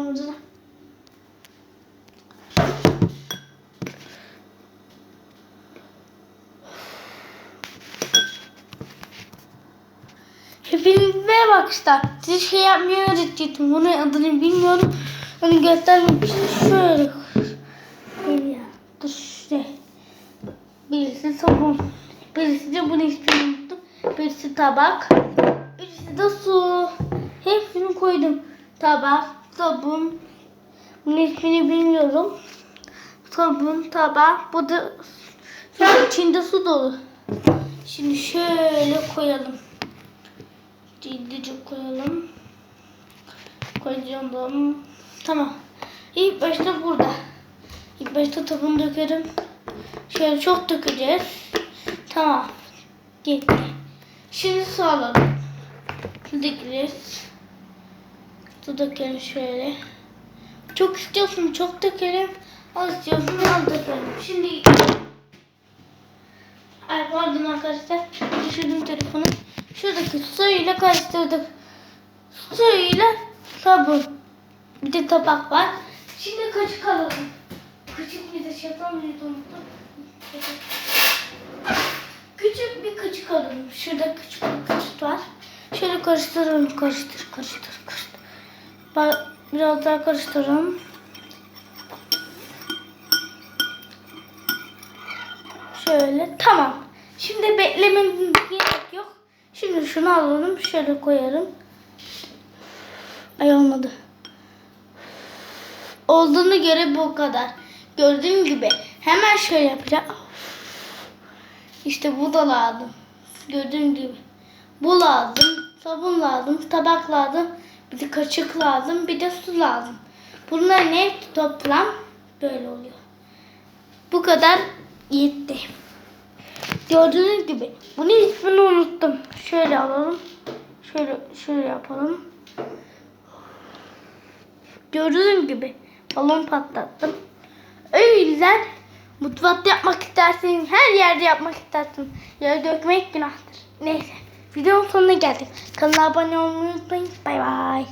Babamızı. Hepinize bak işte. Size şey yapmayı öğretecektim. Bunun adını bilmiyorum. Onu göstermek için şöyle. Ya. Dur işte. Birisi sabun. Birisi de bunu unuttum. Birisi tabak. Birisi de su. Hepsini koydum. Tabak, sabun. Bunun ismini bilmiyorum. Sabun, tabak. Bu da su. içinde su dolu. Şimdi şöyle koyalım. Ciddice koyalım. Koyalım. Tamam. İlk başta burada. İlk başta tabunu dökerim. Şöyle çok dökeceğiz. Tamam. Gitti. Şimdi su alalım. Su dökeriz. Su dökelim şöyle. Çok istiyorsun çok dökelim. Az istiyorsun az dökelim. Şimdi Ay pardon arkadaşlar. Düşürdüm telefonu. Şuradaki suyla karıştırdık. Suyla sabun. Bir de tabak var. Şimdi kaşık alalım. Küçük bir de unuttum. Küçük bir kaşık alalım. Şurada küçük bir kaşık var. Şöyle karıştıralım. Karıştır, karıştır, karıştır. Biraz daha karıştıralım. Şöyle tamam. Şimdi beklemenin gerek yok. Şimdi şunu alalım. Şöyle koyarım. Ay olmadı. Olduğunu göre bu kadar. Gördüğün gibi hemen şöyle yapacağım. İşte bu da lazım. Gördüğün gibi. Bu lazım. Sabun lazım. Tabak lazım. Bir de kaşık lazım. Bir de su lazım. Bunların hepsi toplam böyle oluyor. Bu kadar yetti. Gördüğünüz gibi. Bunu ismini unuttum. Şöyle alalım. Şöyle şöyle yapalım. Gördüğünüz gibi balon patlattım. O yüzden mutfakta yapmak isterseniz her yerde yapmak isterseniz yere dökmek günahtır. Neyse videonun sonuna geldik. Kanala abone olmayı unutmayın. Bay bay.